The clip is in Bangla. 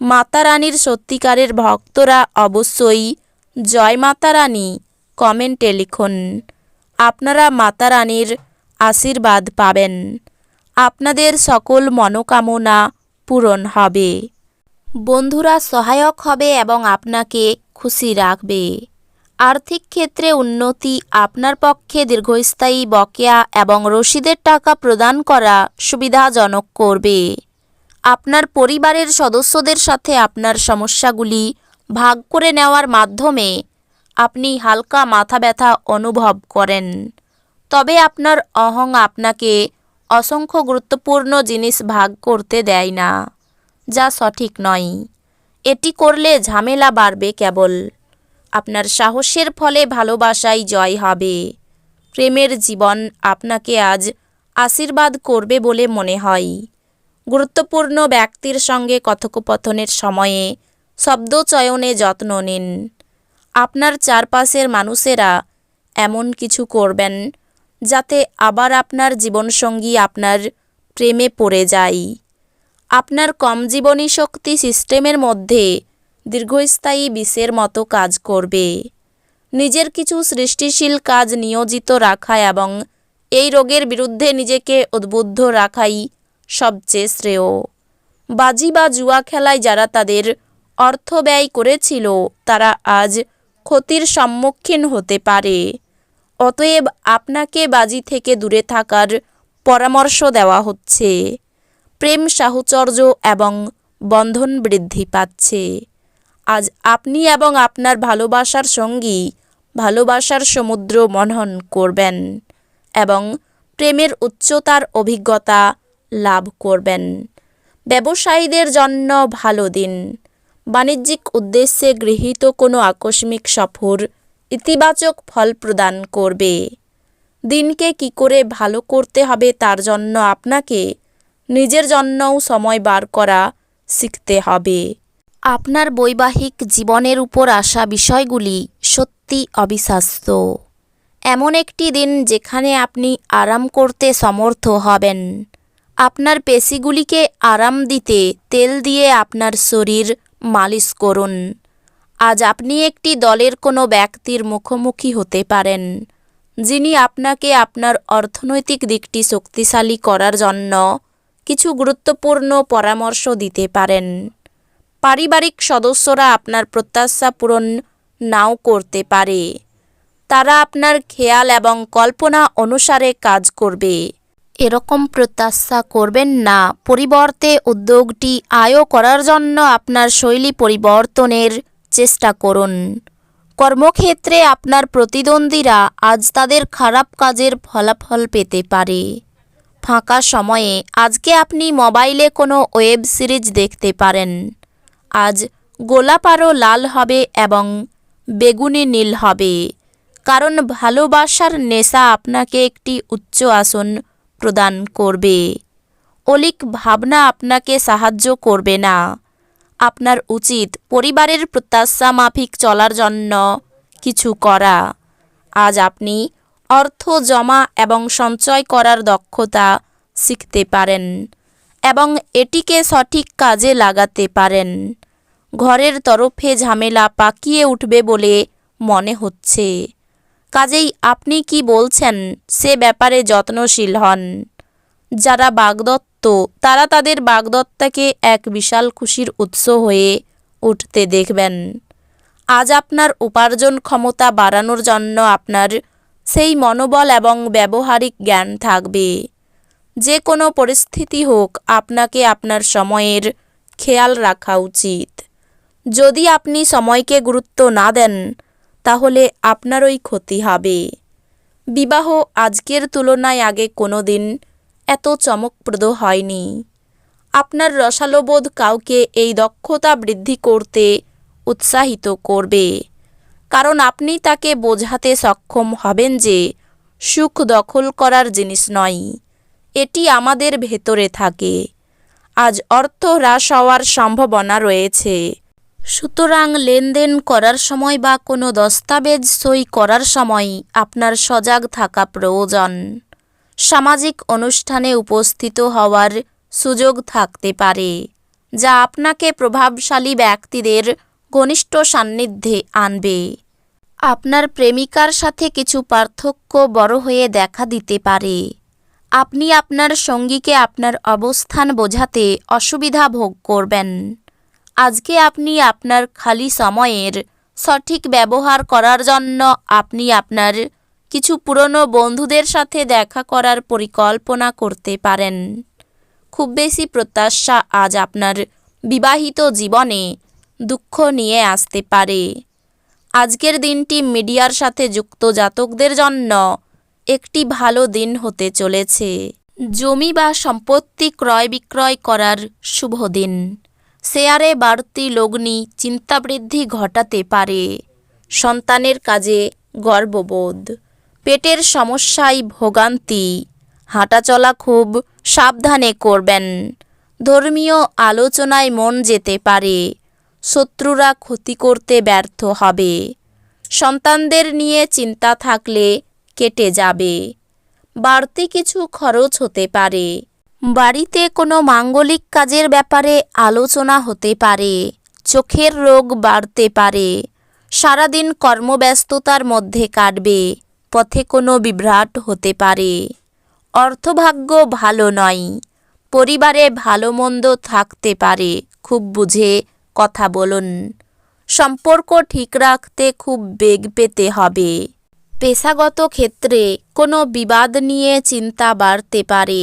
মাতা রানীর সত্যিকারের ভক্তরা অবশ্যই জয় মাতা রানী কমেন্টে লিখুন। আপনারা মাতা রানীর আশীর্বাদ পাবেন। আপনাদের সকল মনোকামনা পূরণ হবে। বন্ধুরা সহায়ক হবে এবং আপনাকে খুশি রাখবে। আর্থিক ক্ষেত্রে উন্নতি আপনার পক্ষে দীর্ঘস্থায়ী বকেয়া এবং রসিদের টাকা প্রদান করা সুবিধাজনক করবে। আপনার পরিবারের সদস্যদের সাথে আপনার সমস্যাগুলি ভাগ করে নেওয়ার মাধ্যমে আপনি হালকা মাথা ব্যথা অনুভব করেন। তবে আপনার অহং আপনাকে অসংখ্য গুরুত্বপূর্ণ জিনিস ভাগ করতে দেয় না, যা সঠিক নয়। এটি করলে ঝামেলা বাড়বে কেবল। আপনার সাহসের ফলে ভালোবাসাই জয় হবে। প্রেমের জীবন আপনাকে আজ আশীর্বাদ করবে বলে মনে হয়। গুরুত্বপূর্ণ ব্যক্তির সঙ্গে কথোপকথনের সময়ে শব্দ চয়নে যত্ন নিন। আপনার চারপাশের মানুষেরা এমন কিছু করবেন যাতে আবার আপনার জীবনসঙ্গী আপনার প্রেমে পড়ে যায়। আপনার কম জীবনী শক্তি সিস্টেমের মধ্যে দীর্ঘস্থায়ী বিষের মতো কাজ করবে। নিজের কিছু সৃষ্টিশীল কাজ নিয়োজিত রাখা এবং এই রোগের বিরুদ্ধে নিজেকে উদ্বুদ্ধ রাখাই সবচেয়ে শ্রেয়। বাজি বা জুয়া খেলায় যারা তাদের অর্থ ব্যয় করেছিল, তারা আজ ক্ষতির সম্মুখীন হতে পারে। অতএব আপনাকে বাজি থেকে দূরে থাকার পরামর্শ দেওয়া হচ্ছে। প্রেম সাহচর্য এবং বন্ধন বৃদ্ধি পাচ্ছে। আজ আপনি এবং আপনার ভালোবাসার সঙ্গী ভালোবাসার সমুদ্র মনন করবেন এবং প্রেমের উচ্চতার অভিজ্ঞতা লাভ করবেন। ব্যবসায়ীদের জন্য ভালো দিন। বাণিজ্যিক উদ্দেশ্যে গৃহীত কোনো আকস্মিক সফর ইতিবাচক ফল প্রদান করবে। দিনকে কি করে ভালো করতে হবে তার জন্য আপনাকে নিজের জন্যও সময় বার করা শিখতে হবে। আপনার বৈবাহিক জীবনের উপর আসা বিষয়গুলি সত্যি অবিশ্বাস্য। এমন একটি দিন যেখানে আপনি আরাম করতে সমর্থ হবেন। আপনার পেশিগুলিকে আরাম দিতে তেল দিয়ে আপনার শরীর মালিশ করুন। আজ আপনি একটি দলের কোনো ব্যক্তির মুখোমুখি হতে পারেন, যিনি আপনাকে আপনার অর্থনৈতিক দিকটি শক্তিশালী করার জন্য কিছু গুরুত্বপূর্ণ পরামর্শ দিতে পারেন। পারিবারিক সদস্যরা আপনার প্রত্যাশা পূরণ নাও করতে পারে। তারা আপনার খেয়াল এবং কল্পনা অনুসারে কাজ করবে। এরকম প্রত্যাশা করবেন না। পরিবর্তে উদ্যোগটি আয় করার জন্য আপনার শৈলী পরিবর্তনের চেষ্টা করুন। কর্মক্ষেত্রে আপনার প্রতিদ্বন্দ্বীরা আজ তাদের খারাপ কাজের ফলাফল পেতে পারে। ফাঁকা সময়ে আজকে আপনি মোবাইলে কোনো ওয়েব সিরিজ দেখতে পারেন। আজ গোলাপ আরও লাল হবে এবং বেগুনি নীল হবে। কারণ ভালোবাসার নেশা আপনাকে একটি উচ্চ আসন প্রদান করবে। অলিক ভাবনা আপনাকে সাহায্য করবে না। আপনার উচিত পরিবারের প্রত্যাশা মাফিক চলার জন্য কিছু করা। আজ আপনি অর্থ জমা এবং সঞ্চয় করার দক্ষতা শিখতে পারেন এবং এটিকে সঠিক কাজে লাগাতে পারেন। ঘরের তরফে ঝামেলা পাকিয়ে উঠবে বলে মনে হচ্ছে। কাজেই আপনি কি বলছেন? সে ব্যাপারে যত্নশীল হন। যারা বাগদত্ত, তারা তাদের বাগদত্তাকে এক বিশাল খুশির উৎস হয়ে উঠতে দেখবেন। আজ আপনার উপার্জন ক্ষমতা বাড়ানোর জন্য আপনার সেই মনোবল এবং ব্যবহারিক জ্ঞান থাকবে। যে কোনো পরিস্থিতি হোক, আপনাকে আপনার সময়ের খেয়াল রাখা উচিত। যদি আপনি সময়কে গুরুত্ব না দেন তাহলে আপনারই ক্ষতি হবে। বিবাহ আজকের তুলনায় আগে কোনো দিন এত চমকপ্রদ হয়নি। আপনার রসালোবোধ কাউকে এই দক্ষতা বৃদ্ধি করতে উৎসাহিত করবে। কারণ আপনি তাকে বোঝাতে সক্ষম হবেন যে সুখ দখল করার জিনিস নয়, এটি আমাদের ভেতরে থাকে। আজ অর্থ হ্রাস হওয়ার সম্ভাবনা রয়েছে। সুতরাং লেনদেন করার সময় বা কোনো দস্তাবেজ সই করার সময় আপনার সজাগ থাকা প্রয়োজন। সামাজিক অনুষ্ঠানে উপস্থিত হওয়ার সুযোগ থাকতে পারে, যা আপনাকে প্রভাবশালী ব্যক্তিদের ঘনিষ্ঠ সান্নিধ্যে আনবে। আপনার প্রেমিকার সাথে কিছু পার্থক্য বড় হয়ে দেখা দিতে পারে। আপনি আপনার সঙ্গীকে আপনার অবস্থান বোঝাতে অসুবিধা ভোগ করবেন। আজকে আপনি আপনার খালি সময়ের সঠিক ব্যবহার করার জন্য আপনি আপনার কিছু পুরনো বন্ধুদের সাথে দেখা করার পরিকল্পনা করতে পারেন। খুব বেশি প্রত্যাশা আজ আপনার বিবাহিত জীবনে দুঃখ নিয়ে আসতে পারে। আজকের দিনটি মিডিয়ার সাথে যুক্ত জাতকদের জন্য একটি ভালো দিন হতে চলেছে। জমি বা সম্পত্তি ক্রয় বিক্রয় করার শুভ দিন। শেয়ারে বাড়তি লগ্নি চিন্তাবৃদ্ধি ঘটাতে পারে। সন্তানের কাজে গর্ববোধ। পেটের সমস্যায় ভোগান্তি। হাঁটাচলা খুব সাবধানে করবেন। ধর্মীয় আলোচনায় মন যেতে পারে। শত্রুরা ক্ষতি করতে ব্যর্থ হবে। সন্তানদের নিয়ে চিন্তা থাকলে কেটে যাবে। বাড়তি কিছু খরচ হতে পারে। বাড়িতে কোনো মাঙ্গলিক কাজের ব্যাপারে আলোচনা হতে পারে, চোখের রোগ বাড়তে পারে, সারাদিন কর্মব্যস্ততার মধ্যে কাটবে, পথে কোনো বিভ্রাট হতে পারে। অর্থভাগ্য ভালো নয়, পরিবারে ভালো মন্দ থাকতে পারে, খুব বুঝে কথা বলুন। সম্পর্ক ঠিক রাখতে খুব বেগ পেতে হবে। পেশাগত ক্ষেত্রে কোনো বিবাদ নিয়ে চিন্তা বাড়তে পারে